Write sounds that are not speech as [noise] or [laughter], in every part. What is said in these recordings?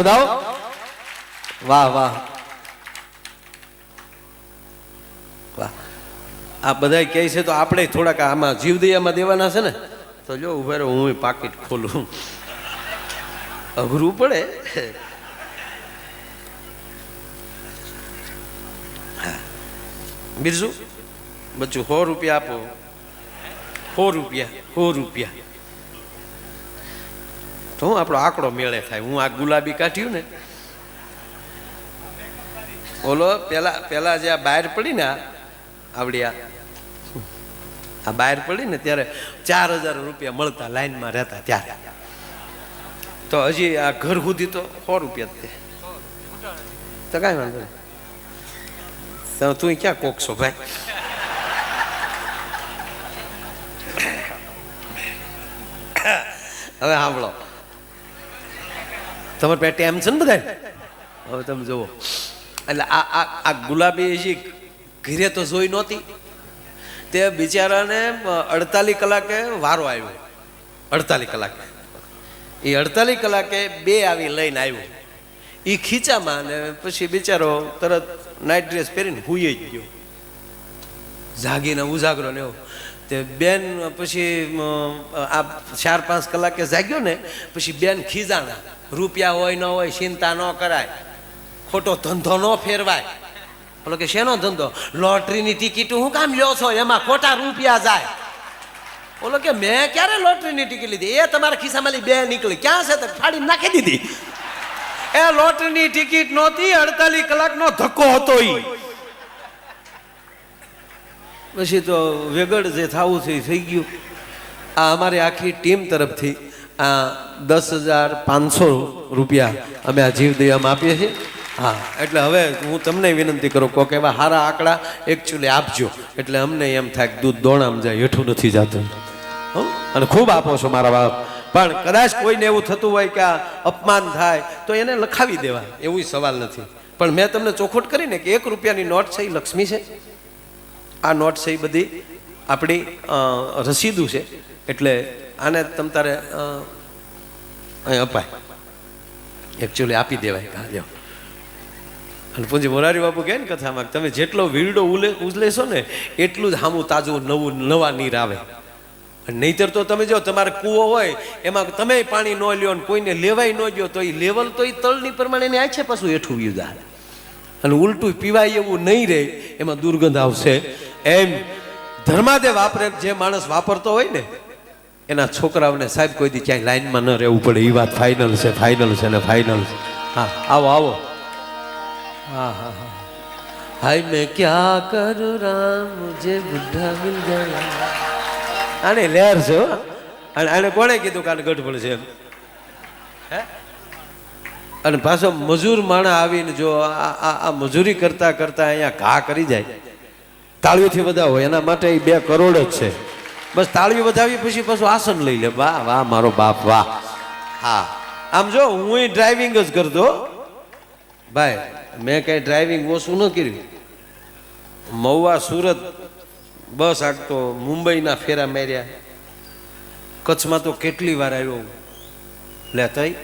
બતાવો? વાહ વાહ. વાહ. આ બધા કહે છે તો આપણે થોડાક આમાં જીવદયામાં દેવાના છે ને? તો જો ઊભા રહો, હું પાકીટ ખોલું. અઘરું પડે. બીજું બચ્ચું, સો રૂપિયા આપો. સો રૂપિયા સો રૂપિયા. તો હું, આપણો આંકડો મેળે થાય. હું આ ગુલાબી કાઢ્યું ને. ઓલો, પેલા પેલા જે આ બહાર પડી ને આવડી આ આ બહાર પડી ને ત્યારે ચાર હજાર રૂપિયા મળતા લાઈનમાં રહેતા ત્યારે. તો હજી આ ઘર સુધી તો સો રૂપિયા જ તે. કાંઈ વાંધો નહીં. તો ક્યાં કોક છો ભાઈ? [coughs] હવે સાંભળો. તમારે પેટે એમ છે ને બધા હવે તમે જુઓ. એટલે આ આ આ ગુલાબી જે ઘીરે તો જોઈ નહોતી. તે બિચારાને અડતાલીસ કલાકે વારો આવ્યો. અડતાલીસ કલાકે. એ અડતાલીસ કલાકે બે આવી લઈને આવ્યો. એ ખીચામાં ને પછી બિચારો તરત નાઇટ ડ્રેસ પહેરીને હુઈ જ ગયો. જાગીને ઉજાગરો ને એવો. તે બેન પછી આ ચાર પાંચ કલાકે જાગ્યો ને, પછી બેન ખીજાણા. રૂપિયા હોય, ન હોય, ચિંતા ન કરાય. ખોટો ધંધો ન ફેરવાય. બોલો કે શેનો ધંધો? લોટરીની ટિકિટ હું કામ લ્યો છો? એમાં ખોટા રૂપિયા જાય. બોલો કે મેં ક્યારે લોટરીની ટિકિટ લીધી? એ તમારા ખિસ્સામાં બે નીકળી. ક્યાં છે? ફાડી નાખી દીધી. એ લોટરીની ટિકિટ નહોતી, અડતાલીસ કલાકનો ધક્કો હતો ઈ. પછી તો વેગડ જે થવું છે એ થઈ ગયું. આ અમારી આખી ટીમ તરફથી આ દસ હજાર પાંચસો રૂપિયા અમે આ જીવદયામાં આપીએ છીએ. હા, એટલે હવે હું તમને વિનંતી કરું, કોક એવા સારા આંકડા એકચ્યુઅલી આપજો. એટલે અમને એમ થાય કે દૂધ દોણામ જાય, હેઠું નથી જતું? અને ખૂબ આપો છો મારા બાપ. પણ કદાચ કોઈને એવું થતું હોય કે આ અપમાન થાય, તો એને લખાવી દેવા. એવું સવાલ નથી. પણ મેં તમને ચોખવટ કરીને કે એક રૂપિયાની નોટ છે એ લક્ષ્મી છે? આ નોટ છે એ બધી આપણી રસીદું છે. એટલે આને તમ તારે અહીં અપાય. એકચ્યુઅલી આપી દેવાય, હા, લ્યો. અને પૂંજી મોરારી બાપુ કહે ને કથામાં તમે જેટલો વીરડો ઉલે, ઉજલેશો ને એટલું જ હામું તાજું નવું, નવા નીર આવે. નહીતર તો તમે જો, તમારે કૂવો હોય, એમાં તમે પાણી ન લ્યો ને કોઈને લેવાય ન ગયો તો એ લેવલ તો એ તળની પ્રમાણે આ છે પાછું હેઠું વ્યુ અને ઉલટું પીવાય એવું નહીં રહે એમાં દુર્ગંધ આવશે. એમ ધર્માદે વાપરે, જે માણસ વાપરતો હોય ને એના છોકરાઓને સાહેબ કોઈ દી ક્યાંય લાઈનમાં ન રહેવું પડે. એ વાત ફાઇનલ છે ફાઇનલ છે ને ફાઇનલ છે. હા, આવો આવો. હા હા હા. હાય, મેં ક્યાં કરું રામ? જે બુઢા મિલ ગયા આને લહેર છે અને આને કોણે કીધું કે આને છે એમ? હે? અને પાછો મજૂર માણા આવીને જો આ મજૂરી કરતા કરતા અહીંયા ઘા કરી જાય. તાળીઓથી બધા હોય, એના માટે એ બે કરોડ જ છે. બસ તાળીઓ વધાવી પછી પાછું આસન લઈ લે. વાહ વાહ, મારો બાપ, વાહ. હા. આમ જો હું ડ્રાઇવિંગ જ કરતો. ભાઈ, મેં કઈ ડ્રાઇવિંગ ઓછું ન કર્યું. મહુવા સુરત બસ આગતો મુંબઈના ફેરા માર્યા. કચ્છમાં તો કેટલી વાર આવ્યો લે, તઈ.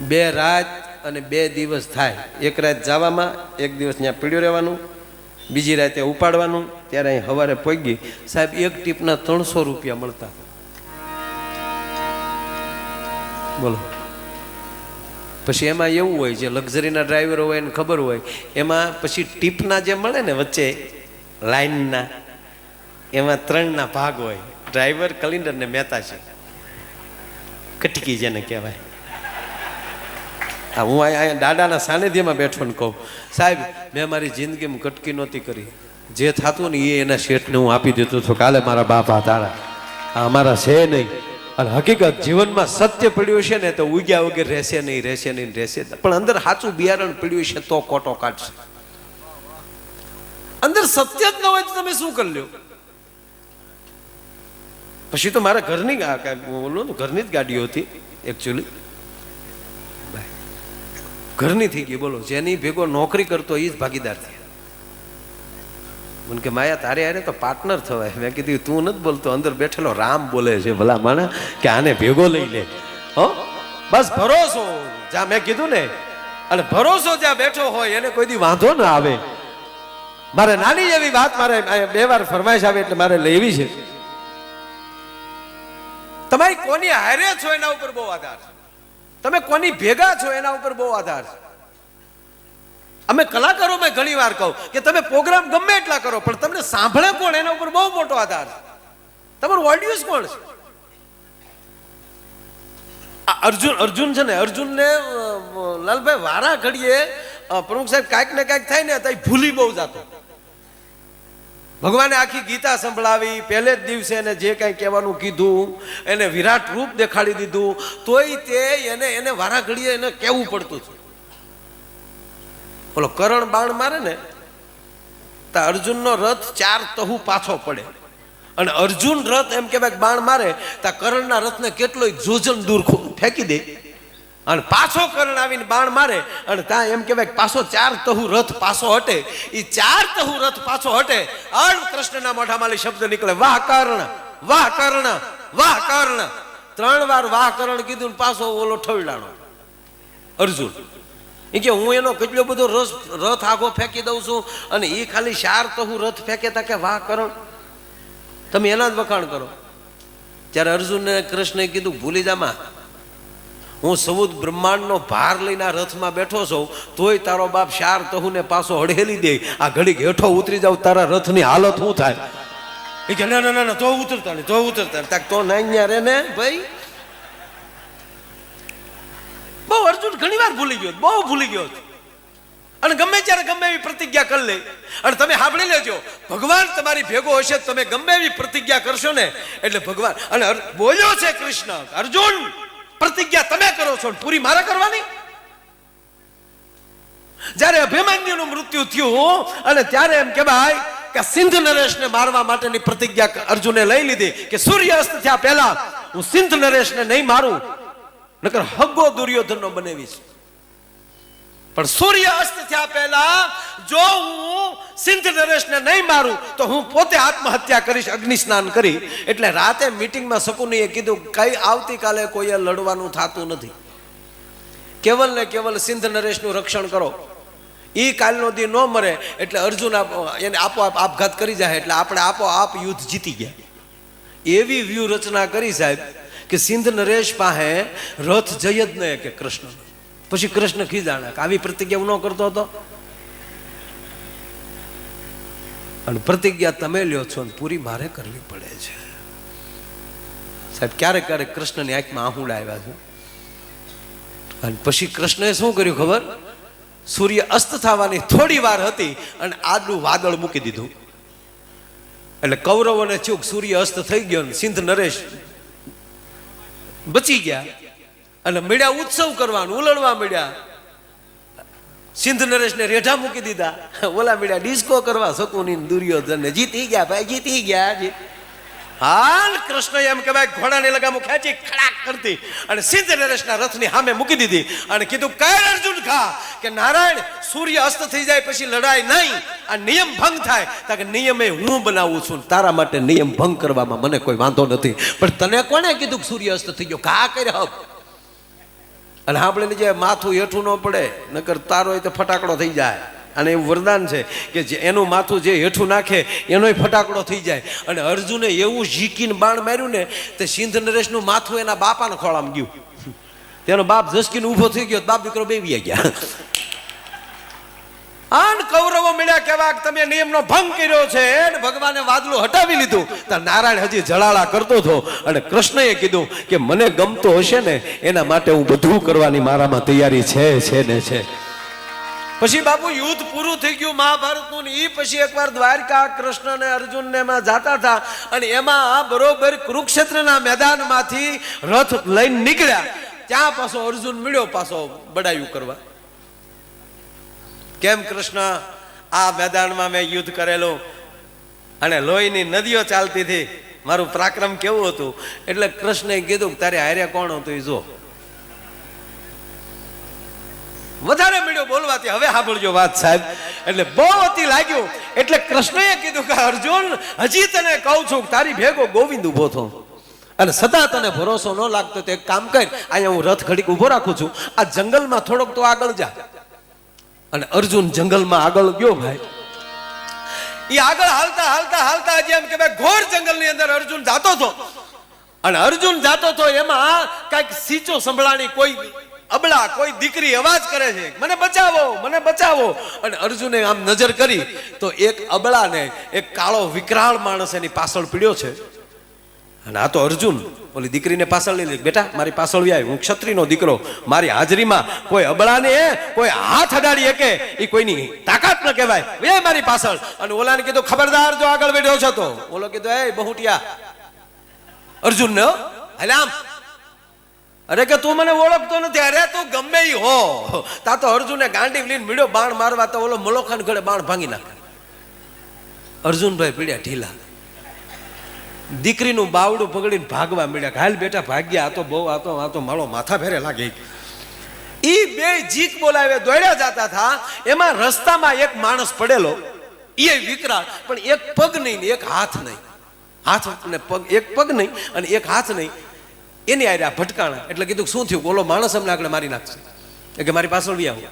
બે રાત અને બે દિવસ થાય. એક રાત જવામાં, એક દિવસ ત્યાં પીડ્યું રહેવાનું. બીજી રાતે ઉપાડવાનું, ત્યારે અહીં સવારે પહોંચી સાહેબ, એક ટીપના ત્રણસો રૂપિયા મળતા. બોલો. પછી એમાં એવું હોય, જે લક્ઝરીના ડ્રાઈવર હોય એને ખબર હોય, એમાં પછી ટીપના જે મળે ને વચ્ચે, લાઈનના, એમાં ત્રણના ભાગ હોય. ડ્રાઈવર કલિન્ડર ને મહેતા છે. કટકી જેને કહેવાય. હા અહીંયા દાદાના સાનિધ્યમાં બેઠો ને કહું. સાહેબ, મેં મારી જિંદગીમાં કટકી નહોતી કરી. જે થતું ને એ એના શેઠને હું આપી દેતો હતો કાલે મારા બાપા તારા. આ અમારા છે નહીં. અને હકીકત જીવનમાં સત્ય પડ્યું છે ને તો ઉગ્યા વગર રહેશે નહીં રહેશે નહીં રહેશે. પણ અંદર સાચું બિયારણ પડ્યું છે તો કોટો કાઢશે. અંદર સત્ય જ ન હોય તો તમે શું કરી લ્યો? પછી તો મારા ઘરની બોલું ઘરની જ ગાડીઓ હતી એકચ્યુઅલી ઘરની થઈ ગઈ, બોલો. જેની ભેગો નોકરી કરતો એ જ ભાગીદાર થયા. કે, માયા, તારે આરે તો પાર્ટનર થવાય. મેં કીધું, તું નથી બોલતો, અંદર બેઠેલો રામ બોલે છે ભલા માણે કે આને ભેગો લઈ લે. હો? બસ ભરોસો. જ્યાં મેં કીધું ને, અને ભરોસો જ્યાં બેઠો હોય, એને કોઈ દી વાંધો ના આવે. મારે નાની એવી વાત મારે બે વાર ફરમાઈશ આવે એટલે મારે લેવી છે. તમારી કોની હારે છો એના ઉપર બહુ આધાર છે? તમે કોની ભેગા છો એના ઉપર બહુ આધાર છે. અમે કલાકારો મેં ઘણી વાર કહું કે તમે પ્રોગ્રામ ગમે એટલા કરો, પણ તમને સાંભળે કોણ એના ઉપર બહુ મોટો આધાર છે. તમારું ઓડિયન્સ કોણ છે? અર્જુન અર્જુન છે ને, અર્જુનને લાલભાઈ વારા ઘડીએ પ્રમુખ સાહેબ કાંઈક ને કાંઈક થાય ને તો ભૂલી બહુ જાતો. ભગવાને આખી ગીતા સંભળાવી, પહેલે જ દિવસે એને જે કાંઈ કહેવાનું કીધું, એને વિરાટ રૂપ દેખાડી દીધું, તોય તે એને એને વારાઘડીએ એને કહેવું પડતું હતું. ઓલો કરણ બાણ મારે ને, તો અર્જુનનો રથ ચાર તહુ પાછો પડે. અને અર્જુન રથ એમ કહેવાય બાણ મારે, તો કરણના રથને કેટલોય જોજન દૂર ફેંકી દે. અને પાછો કર્ણ આવીને બાણ મારે, અને ત્યાં એમ કહેવાય પાછો ચાર તહુ રથ પાછો હટે. એ ચાર તહુ રથ પાછો હટે. અણ કૃષ્ણના મોઢામાં શબ્દ નીકળે, વાહ કર્ણ વાહ કર્ણ વાહ કર્ણ. ત્રણ વાર વાહ કર્ણ કીધું પાછો ઓલો ઠવડાણો. અર્જુન એ કે હું એનો કેટલો બધો રસ, રથ આખો ફેંકી દઉં છું, અને એ ખાલી ચાર તહુ રથ ફેંકે તા કે વાહ કરણ. તમે એના જ વખાણ કરો. ત્યારે અર્જુનને કૃષ્ણએ કીધું, ભૂલી જામાં હું સૌદ બ્રહ્માંડનો ભાર લઈને આ રથમાં બેઠો છું તોય તારો બાપ શાર તહુને પાછો હડેલી દે. આ ઘડીક હેઠો ઉતરી જાવ તારા રથની હાલત શું થાય? એ કે ના ના ના ના તો ઉતરતા નહીં તો ઉતરતા તાક તો ના રે ને ભાઈ. બહુ અર્જુન ઘણી વાર ભૂલી ગયો બહુ ભૂલી ગયો અને ગમે ત્યારે ગમે એવી પ્રતિજ્ઞા કરી લે. અને તમે સાંભળી લેજો ભગવાન તમારી ભેગો હશે તમે ગમે એવી પ્રતિજ્ઞા કરશો ને એટલે ભગવાન અને બોલ્યો છે કૃષ્ણ અર્જુન. પ્રતિજ્ઞા તમે કરો છો પૂરી મારે કરવાની? જ્યારે અભિમન્યુનું મૃત્યુ થયું અને ત્યારે એમ કહેવાય કે સિંધ નરેશને મારવા માટેની પ્રતિજ્ઞા અર્જુને લઈ લીધી કે સૂર્ય અસ્ત થયા પહેલા હું સિંધ નરેશને નહીં મારું, નકર હગ્ગો દુર્યોધનનો બનાવીશ. પણ સૂર્ય અસ્ત થયા પહેલા જો હું સિંધ નરેશને નહીં મારું, તો હું પોતે આત્મહત્યા કરીશ અગ્નિ સ્નાન કરી. એટલે રાતે મીટિંગમાં શકુનીએ કીધું, કઈ આવતીકાલે કોઈએ લડવાનું થતું નથી. કેવલ ને કેવલ સિંધ નરેશનું રક્ષણ કરો. એ કાલનો દી ન મરે, એટલે અર્જુન એને આપોઆપ આપઘાત કરી જાય, એટલે આપણે આપોઆપ યુદ્ધ જીતી ગયા. એવી વ્યૂહ રચના કરી સાહેબ, કે સિંધ નરેશ પાસે રથ જય જ નહીં કે કૃષ્ણ. પછી કૃષ્ણ ખીજાણા આવી પ્રતિજ્ઞા ન કરતો હતો. અને પ્રતિજ્ઞા તમે લ્યો છો ને પૂરી મારે કરવી પડે છે. સાહેબ, ક્યારેક ક્યારેક કૃષ્ણની આંખમાં આહુડા આવ્યા છે. અને પછી કૃષ્ણએ શું કર્યું ખબર? સૂર્ય અસ્ત થવાની થોડી વાર હતી અને આડું વાદળ મૂકી દીધું. એટલે કૌરવોને ચૂક સૂર્ય અસ્ત થઈ ગયો ને સિંધ નરેશ બચી ગયા. અને મળ્યા, ઉત્સવ કરવાનું, ઉલળવા મળ્યા. સિંધ નરેશને રેઢા મૂકી દીધા. ઓલા મળ્યા, ડિસ્કો કરવા શકુની દુર્યોધન જીતી ગયા ભાઈ, જીતી ગયા હાલ કૃષ્ણ એમ કહેવાય, ઘોડાને લગામો ખેંચી ખડાક કરતી. અને સિંધ નરેશના રથની સામે મૂકી દીધી. અને કીધું કર અર્જુન ખા. કે નારાયણ સૂર્ય અસ્ત થઈ જાય પછી લડાઈ નહીં. આ નિયમ ભંગ થાય. તો કે નિયમે હું બનાવું છું. તારા માટે નિયમ ભંગ કરવામાં મને કોઈ વાંધો નથી. પણ તને કોણે કીધું સૂર્ય અસ્ત થઈ ગયો? કા કરે હબ અને આપણે જે માથું હેઠું ન પડે, નકર તારો હોય તો ફટાકડો થઈ જાય. અને એવું વરદાન છે કે જે એનું માથું જે હેઠું નાખે, એનોય ફટાકડો થઈ જાય. અને અર્જુને એવું ઝીકીને બાણ માર્યું ને, તે સિંધ નરેશનું માથું એના બાપાને ખોળામાં ગયું. તેનો બાપ ઝસકીને ઊભો થઈ ગયો બાપ દીકરો બેવી ગયા. આન કૌરવો મળ્યા કેવા તમે નિયમનો ભંગ કર્યો છે અને ભગવાને વાદળું હટાવી લીધું. તો નારાયણ હજી જળાળા કરતો હતો અને કૃષ્ણએ કીધું કે મને ગમતો હશે ને એના માટે હું બધું કરવાની મારામાં તૈયારી છે છે ને છે. પછી બાપુ યુદ્ધ પૂરું થઈ ગયું મહાભારતનું એ પછી એકવાર દ્વારકા કૃષ્ણ ને અર્જુન એમાં જાતા હતા અને એમાં બરોબર કુરુક્ષેત્રના મેદાનમાંથી રથ લઈને નીકળ્યા. ત્યાં પાછો અર્જુન મળ્યો પાછો બડાયું કરવા. કેમ કૃષ્ણ? આ મેદાનમાં મેં યુદ્ધ કરેલું. અને લોહીની નદીઓ ચાલતી હતી. મારું પ્રાક્રમ કેવું હતું? એટલે કૃષ્ણએ કીધું તારે હારે કોણ હતું એ જો. વધારે મળ્યો બોલવાથી હવે સાંભળજો વાત સાહેબ. એટલે બહુ અતિ લાગ્યું. એટલે કૃષ્ણએ કીધું કે, અર્જુન, હજી તને કહું છું તારી ભેગો ગોવિંદ ઊભો થો. અને સદા તને ભરોસો ન લાગતો તો કામ કર. અહીંયા હું રથ ઘડીક ઊભો રાખું છું. આ જંગલમાં થોડોક તો આગળ જા. અને અર્જુન જંગલમાં આગળ ગયો ભાઈ. એ આગળ હાલતા હાલતા હાલતા જેમ કે ભાઈ ઘોર જંગલની અંદર અર્જુન જાતો હતો. અને અર્જુન જાતો હતો એમાં કંઈક સીચો સંભળાણી કોઈ અબળા કોઈ દીકરી અવાજ કરે છે, મને બચાવો મને બચાવો. અને અર્જુને આમ નજર કરી તો એક અબળાને એક કાળો વિકરાળ માણસ એની પાછળ પીડ્યો છે. અને આ તો અર્જુન, ઓલી દીકરીને પાછળ લઈ લીધી બેટા, મારી પાછળ વ્યાય. હું ક્ષત્રિયનો દીકરો. મારી હાજરીમાં કોઈ અબળાને, કોઈ હાથ અડાડી કે એ કોઈની તાકાત ન કહેવાય. વે મારી પાછળ. અને ઓલાને કીધું, ખબરદાર, જો આગળ બેઠો છો તો. ઓલો કીધું, એ, બહુટિયા. અર્જુન ને હલે આમ. અરે કે તું મને ઓળખતો નથી. અરે, તું ગમે ઈ હો. તા તો અર્જુને ગાંડી લઈને મીડ્યો બાણ મારવા તો ઓલો મલોખાન ઘડે બાણ ભાંગી નાખે. અર્જુનભાઈ પીડ્યા ઢીલા. દીકરીનું બાવડું પકડીને ભાગવા મળ્યા હાલ બેટા, ભાગ્યા. આ તો બહુ, આ તો આ તો મારો માથા ફેરે લાગે. એ બે જીક બોલાવે, દોડ્યા જતા હતા. એમાં રસ્તામાં એક માણસ પડેલો. એ વિકરાળ, પણ એક પગ નહીં એક હાથ નહીં. હાથ અને પગ, એક પગ નહીં અને એક હાથ નહીં. એની આર્યા ભટકાણા. એટલે કીધું શું થયું? ઓલો માણસ અમને આગળ મારી નાખશે. કે, મારી પાછળ બી આવો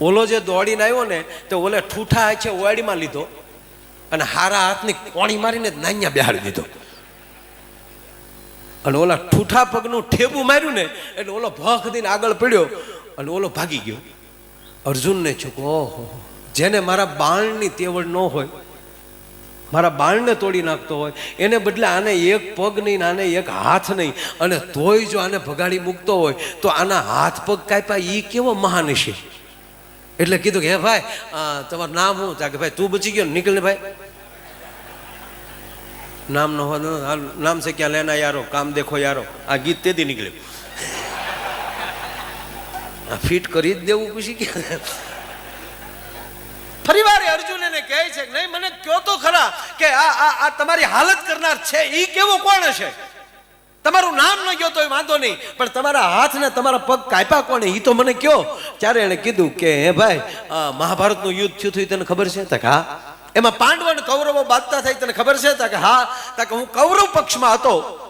ઓલો જે દોડીને આવ્યો ને, તો ઓલે ઠૂઠા છે ઓવાડીમાં લીધો. અને હારા હાથની કોણી મારીને નાન્યા બેહાડી દીધો. અને ઓલા ઠૂઠા પગનું ઠેબું માર્યું ને, એટલે ઓલો ભખ દઈને આગળ પડ્યો અને ઓલો ભાગી ગયો. અર્જુનને ચૂક, ઓહો, જેને મારા બાણની તેવડ ન હોય, મારા બાણને તોડી નાખતો હોય, એને બદલે આને એક પગ નહીં આને એક હાથ નહીં, અને તોય જો આને ભગાડી મૂકતો હોય, તો આના હાથ પગ કાપ્યા એ કેવો મહાન છે એટલે કીધું કે, હે ભાઈ તમારું નામ હું કે, ભાઈ, તું બચી ગયો નીકળ ને ભાઈ. નામ નો હોય નામ છે ક્યાં? લેના યારો, કામ દેખો યારો. આ ગીત તેથી નીકળ્યું. આ ફિટ કરી જ દેવું પછી કે ફરી વાર અર્જુન એને કહે છે નહીં, મને કયો તો ખરા કે આ આ આ તમારી હાલત કરનાર છે એ કેવો કોણ હશે? તમારું નામ ન ગયો તો એ વાંધો નહીં, પણ તમારા હાથ ને તમારા પગ કાપ્યા કોને એ તો મને કયો? ત્યારે એણે કીધું કે, હે ભાઈ મહાભારતનું યુદ્ધ થયું હતું તને ખબર છે? તક હા. એમાં પાંડવ અને કૌરવો બાંધતા થઈ તને ખબર છે? કે હા કે હું કૌરવ પક્ષમાં હતો.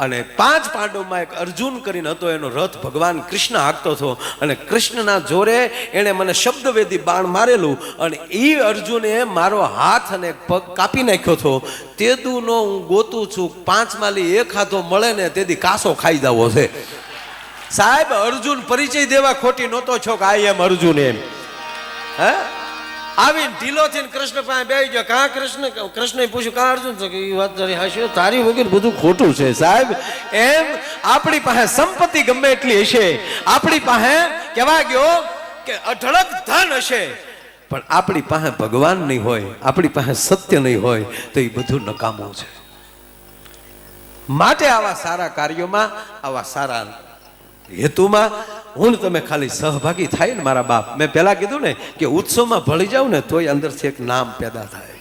અને પાંચ પાંડવમાં એક અર્જુન કરીને હતો, એનો રથ ભગવાન કૃષ્ણ હાંકતો હતો. અને કૃષ્ણના જોરે એણે મને શબ્દવેદી બાણ મારેલું અને એ અર્જુને મારો હાથ અને પગ કાપી નાખ્યો હતો. તેદુનો હું ગોતું છું, પાંચ માલી એક હાથો મળે ને તેથી કાસો ખાઈ જવો છે. સાહેબ, અર્જુન પરિચય દેવા ખોટી નહોતો છો કે આ એમ અર્જુન એમ. હે? આવીને ઢીલો થઈને કૃષ્ણ પાસે બેસી ગયો. કા કૃષ્ણ? કૃષ્ણ પૂછ્યું, કા અર્જુન? તો ઈ વાત તારી હાશી તારી વગર બધું ખોટું છે, સાહેબ. એમ આપણી પાસે સંપત્તિ ગમે એટલી હશે. આપણી પાસે કહેવા ગયો કે અઢળક ધન હશે. પણ આપણી પાસે ભગવાન નહીં હોય, આપણી પાસે સત્ય નહીં હોય, તો એ બધું નકામું છે. માટે આવા સારા કાર્યોમાં, આવા સારા હેતુમાં હું તમે ખાલી સહભાગી થાય ને મારા બાપ. મેં પહેલા કીધું ને કે ઉત્સવમાં ભળી જાવ ને તોય અંદરથી એક નામ પેદા થાય.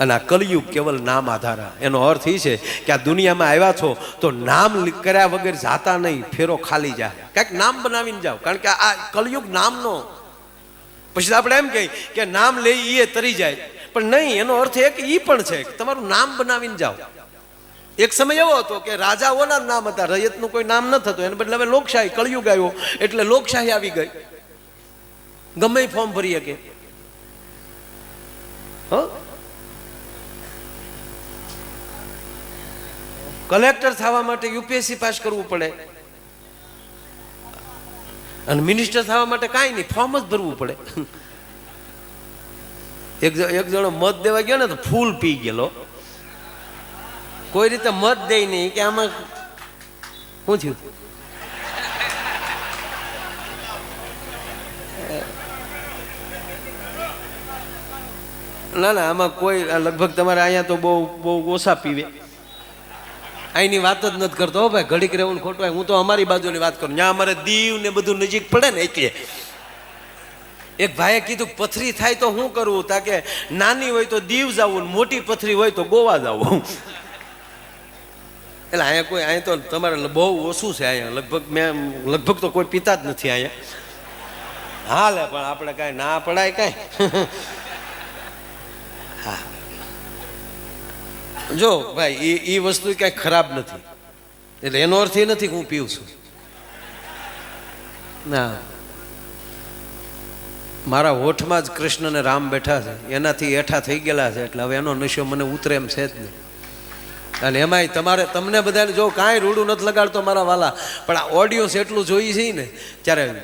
અને આ કલયુગ કેવલ નામ આધારા એનો અર્થ એ છે કે આ દુનિયામાં આવ્યા છો તો નામ કર્યા વગર જાતા નહીં, ફેરો ખાલી જાય કાંઈક નામ બનાવીને જાઓ. કારણ કે આ કલયુગ નામનો. પછી આપણે એમ કહીએ કે નામ લઈ એ તરી જાય. પણ નહીં, એનો અર્થ એ કે એ પણ છે તમારું નામ બનાવીને જાઓ. એક સમય એવો હતો કે રાજાઓના નામ હતા, રયતનું કોઈ નામ ન થતું, એને બદલે હવે લોકશાહી કળિયુગ આવ્યો, એટલે લોકશાહી આવી ગઈ. ગમે ફોર્મ ભરી શકે. કલેક્ટર થવા માટે યુપીએસસી પાસ કરવું પડે. અને મિનિસ્ટર થવા માટે કાંઈ નહીં, ફોર્મ જ ભરવું પડે. એક જણો મત દેવા ગયો ને તો ફૂલ પી ગયેલો. કોઈ રીતે મત દે નહીં કે આમાં શું થયું? ના ના, આમાં કોઈ લગભગ તમારે અહીંયા તો બહુ બહુ ઓછા પીવે. અહીંની વાત જ નથી કરતો હો ભાઈ, ઘડીક રહેવું ખોટું. હું તો અમારી બાજુની વાત કરું. ત્યાં અમારે દીવ ને બધું નજીક પડે ને એટલે. એક ભાઈએ કીધું, પથરી થાય તો શું કરવું તાકે નાની હોય તો દીવ જવું મોટી પથરી હોય તો ગોવા જવું એટલે અહીંયા કોઈ અહીંયા તો તમારે બહુ ઓછું છે અહીંયા. લગભગ મેં લગભગ તો કોઈ પીતા જ નથી અહીંયા. હાલે, પણ આપણે કાંઈ ના પડાય કાંઈ. [laughs] હા. જો, ભાઈ એ એ વસ્તુ કાંઈ ખરાબ નથી. એટલે એનો અર્થ એ નથી હું પીઉં છું. ના. મારા હોઠમાં જ કૃષ્ણ ને રામ બેઠા છે. એનાથી એઠા થઈ ગયેલા છે. એટલે હવે એનો નશો મને ઉતરે એમ છે જ નહીં. અને એમાંય તમારે તમને બધાને જો કાંઈ રૂડું નથી લગાડતો મારા વાલા, પણ આ ઓડિયન્સ એટલું જોઈ છે ને, ત્યારે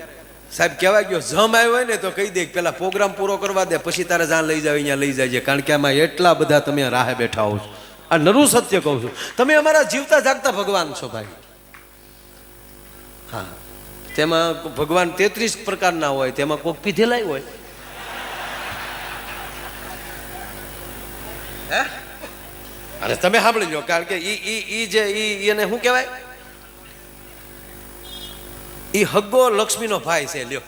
સાહેબ કહેવાય ગયો, જમ આવ્યો હોય ને તો કહી દે, પેલા પ્રોગ્રામ પૂરો કરવા દે, પછી તારે જ્યાં લઈ જાવ, અહીંયા લઈ જાય કારણ કે આમાં એટલા બધા તમે રાહે બેઠા હો છો. આ નરું સત્ય કહું છું. તમે અમારા જીવતા જાગતા ભગવાન છો ભાઈ. હા. તેમાં ભગવાન તેત્રીસ પ્રકારના હોય, તેમાં કોક પીધેલાય હોય. હે? અને તમે સાંભળી લો કારણ કે ઈ ઈ ઈ જે ઈ એને શું કહેવાય? ઈ હગ્ગો લક્ષ્મીનો ભાઈ છે, લ્યો.